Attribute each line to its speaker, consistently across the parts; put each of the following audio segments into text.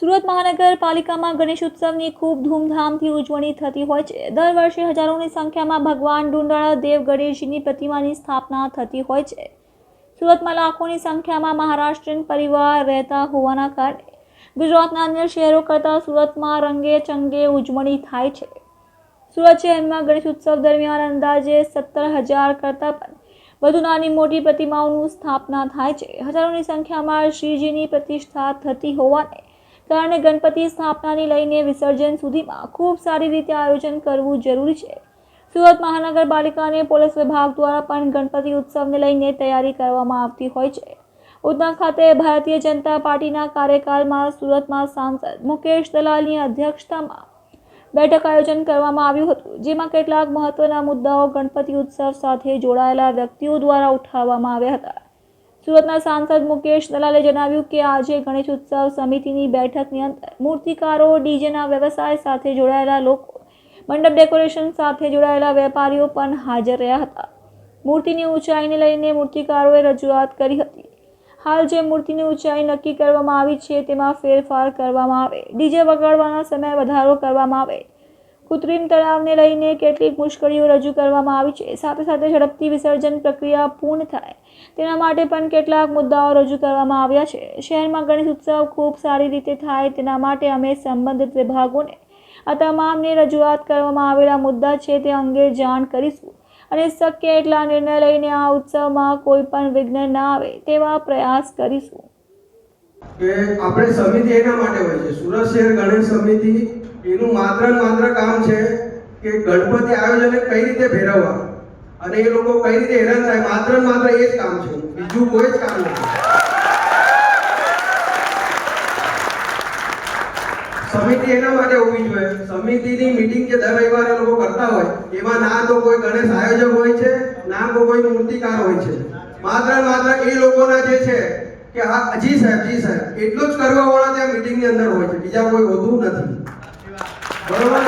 Speaker 1: સુરત મહાનગરપાલિકામાં ગણેશ ઉત્સવની ખૂબ ધૂમધામથી ઉજવણી થતી હોય છે. દર વર્ષે હજારોની સંખ્યામાં ભગવાન ડુંડાળા દેવ ગણેશજીની પ્રતિમાની સ્થાપના થતી હોય છે. સુરતમાં લાખોની સંખ્યામાં મહારાષ્ટ્રીયન પરિવાર રહેતા હોવાના કારણે ગુજરાતના અન્ય શહેરો કરતાં સુરતમાં રંગે ચંગે ઉજવણી થાય છે. સુરત શહેરમાં ગણેશ ઉત્સવ દરમિયાન અંદાજે સત્તર હજાર કરતાં પણ વધુ નાની મોટી પ્રતિમાઓનું સ્થાપના થાય છે. હજારોની સંખ્યામાં શ્રીજીની પ્રતિષ્ઠા થતી હોવાને કારણે ગણપતિ સ્થાપનાની લઈને વિસર્જન સુધીમાં ખૂબ સારી રીતે આયોજન કરવું જરૂરી છે. સુરત મહાનગરપાલિકા અને પોલીસ વિભાગ દ્વારા પણ ગણપતિ ઉત્સવને લઈને તૈયારી કરવામાં આવતી હોય છે. ઉધના ખાતે ભારતીય જનતા પાર્ટીના કાર્યકાળમાં સુરતમાં સાંસદ મુકેશ દલાલની અધ્યક્ષતામાં બેઠક આયોજન કરવામાં આવ્યું હતું, જેમાં કેટલાક મહત્વના મુદ્દાઓ ગણપતિ ઉત્સવ સાથે જોડાયેલા વ્યક્તિઓ દ્વારા ઉઠાવવામાં આવ્યા હતા. સુરતના સાંસદ મુકેશ દલાલે જણાવ્યું કે આજે ગણેશ ઉત્સવ સમિતિની બેઠકની અંત મૂર્તિકારો, ડીજેના વ્યવસાય સાથે જોડાયેલા લોકો, મંડપ ડેકોરેશન સાથે જોડાયેલા વેપારીઓ પણ હાજર રહ્યા હતા. મૂર્તિની ઊંચાઈને લઈને મૂર્તિકારોએ રજૂઆત કરી હતી. હાલ જે મૂર્તિની ઊંચાઈ નક્કી કરવામાં આવી છે તેમાં ફેરફાર કરવામાં આવે. ડીજે વગાડવાના સમય વધારો કરવામાં આવે. કૃત્રિમ તળાવને લઈને કેટલીક મુશ્કેલીઓ રજૂ કરવામાં આવી છે. સાથે સાથે ઝડપથી વિસર્જન પ્રક્રિયા પૂર્ણ થાય. તેના માટે પણ કેટલાક મુદ્દાઓ રજૂ કરવામાં આવ્યા છે. શહેરમાં ગણેશ ઉત્સવ ખૂબ સારી રીતે થાય તેના માટે અમે સંબંધિત વિભાગોને આ તમામને રજૂઆત કરવામાં આવેલા મુદ્દા છે તે અંગે જાણ કરીશું અને શક્ય એટલા નિર્ણય લઈને આ ઉત્સવમાં કોઈ પણ વિઘ્ન ના આવે તેવા પ્રયાસ કરીશું.
Speaker 2: આપણે સમિતિ એના માટે હોય છે. સુરત શહેર ગણેશ સમિતિ એનું માત્ર માત્ર કામ છે કે ગણપતિ આયોજનને કઈ રીતે ફેરવવા અને એ લોકો કઈ રીતે હેરાન થાય? માત્ર માત્ર એ જ કામ છે. બીજું કોઈ જ કામ નથી. સમિતિ એના માટે હોવી જોઈએ. સમિતિની મીટિંગ જે દર રવિવારે લોકો કરતા હોય, એમાં ના તો કોઈ ગણેશ આયોજક હોય છે, ના તો કોઈ મૂર્તિકાર હોય છે. માત્ર માત્ર એ લોકોના જે છે કે હા, જી સાહેબ જી સાહેબ, એટલું જ કરવા વાળા ત્યાં મીટિંગની અંદર હોય છે. બીજા કોઈ હોતું નથી. બરોબર?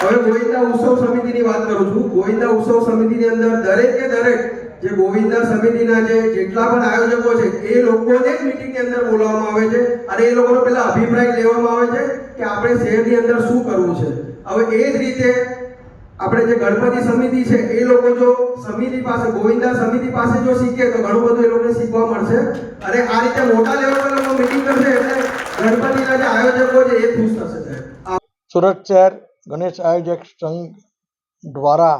Speaker 2: હવે ગોવિંદા ઉત્સવ સમિતિની વાત કરું છું. ગોવિંદા ઉત્સવ સમિતિની અંદર દરેકે દરેક જે ગોવિંદા સમિતિના જે જેટલા પણ આયોજકો છે, એ લોકોને જ મિટિંગની અંદર બોલાવવામાં આવે છે અને એ લોકોનો પહેલા અભિપ્રાય લેવામાં આવે છે કે આપણે શહેરની અંદર શું કરવું છે. હવે એ જ રીતે આપણે જે ગણપતિ સમિતિ છે, એ લોકો જો સમિતિ પાસે, ગોવિંદા સમિતિ પાસે જો શીખે તો ઘણું બધું એ લોકોને શીખવા મળશે. અને આ રીતે મોટા લેવલ પર લોકો મીટિંગ કરશે
Speaker 3: સુરત શહેર ગણેશ આયોજક સંઘ દ્વારા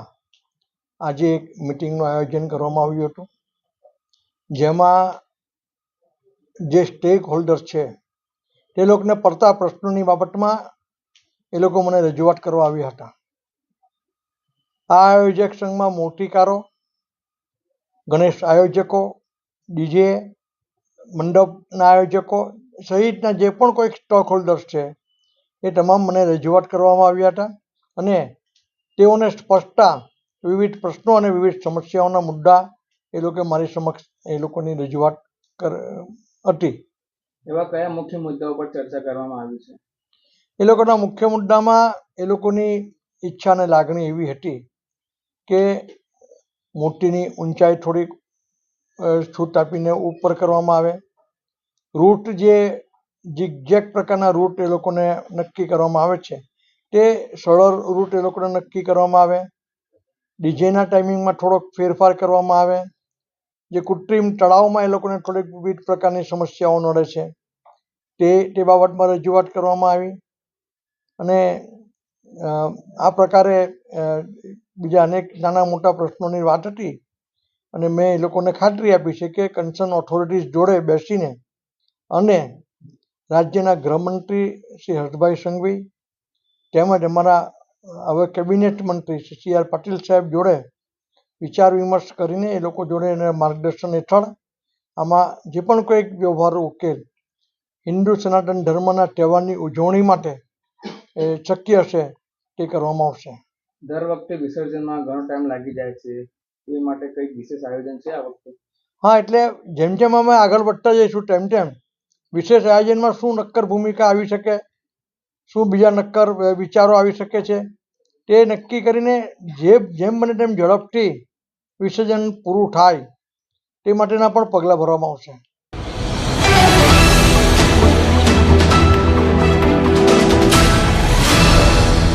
Speaker 3: આજે એક મિટિંગનું આયોજન કરવામાં આવ્યું હતું. જેમાં જે સ્ટેક હોલ્ડર છે, તે લોકોને પડતા પ્રશ્નોની બાબતમાં એ લોકો મને રજૂઆત કરવા આવ્યા હતા. આ આયોજક સંઘમાં મૂર્તિકારો, ગણેશ આયોજકો, ડીજે મંડપના આયોજકો સહિતના જે પણ કોઈ સ્ટોક હોલ્ડર્સ છે એ તમામ મને રજૂઆત કરવામાં આવ્યા હતા અને તેઓને સ્પષ્ટતા વિવિધ પ્રશ્નો અને વિવિધ સમસ્યાઓના મુદ્દા એ લોકોએ મારી સમક્ષ એ લોકોની રજૂઆત કર હતી.
Speaker 4: એવા કયા મુખ્ય મુદ્દાઓ પર ચર્ચા કરવામાં આવી છે?
Speaker 3: એ લોકોના મુખ્ય મુદ્દામાં એ લોકોની ઈચ્છા અને લાગણી એવી હતી કે મૂર્તિની ઊંચાઈ થોડીક છૂટ આપીને ઉપર કરવામાં આવે. રૂટ જે ઝિગઝેગ પ્રકારના રૂટ એ લોકોને નક્કી કરવામાં આવે છે, તે સરળ રૂટ એ લોકોને નક્કી કરવામાં આવે. ડીજેના ટાઈમિંગમાં થોડોક ફેરફાર કરવામાં આવે, જે કૃત્રિમ તળાવમાં એ લોકોને થોડીક વિવિધ પ્રકારની સમસ્યાઓ નડે છે, તે તે બાબતમાં રજૂઆત કરવામાં આવી. અને આ પ્રકારે બીજા અનેક નાના મોટા પ્રશ્નોની વાત હતી. અને મેં એ લોકોને ખાતરી આપી છે કે કન્સર્ન ઓથોરિટીઝ જોડે બેસીને અને રાજ્યના ગૃહમંત્રી શ્રી હર્ષભાઈ સંઘવી તેમજ અમારા હવે કેબિનેટ મંત્રી શ્રી સી આર પાટીલ સાહેબ જોડે વિચાર વિમર્શ કરીને એ લોકો જોડે એને માર્ગદર્શન હેઠળ આમાં જે પણ કોઈ વ્યવહારો ઉકેલ હિન્દુ સનાતન ધર્મના તહેવારની ઉજવણી માટે એ શક્ય હશે તે કરવામાં આવશે.
Speaker 4: દર વખતે વિસર્જનમાં ઘણો ટાઈમ લાગી જાય છે. એ માટે કંઈક વિશેષ આયોજન છે આ વખતે?
Speaker 3: હા એટલે જેમ જેમ અમે આગળ વધતા જઈશું તેમ તેમ વિશેષ આયોજનમાં શું નક્કર ભૂમિકા આવી શકે? શું બીજા નક્કર વિચારો આવી શકે છે? તે નક્કી કરીને જે, જેમ બને તેમ ઝડપથી વિસર્જન પૂરું થાય તે માટેના પણ પગલાં ભરવામાં આવશે.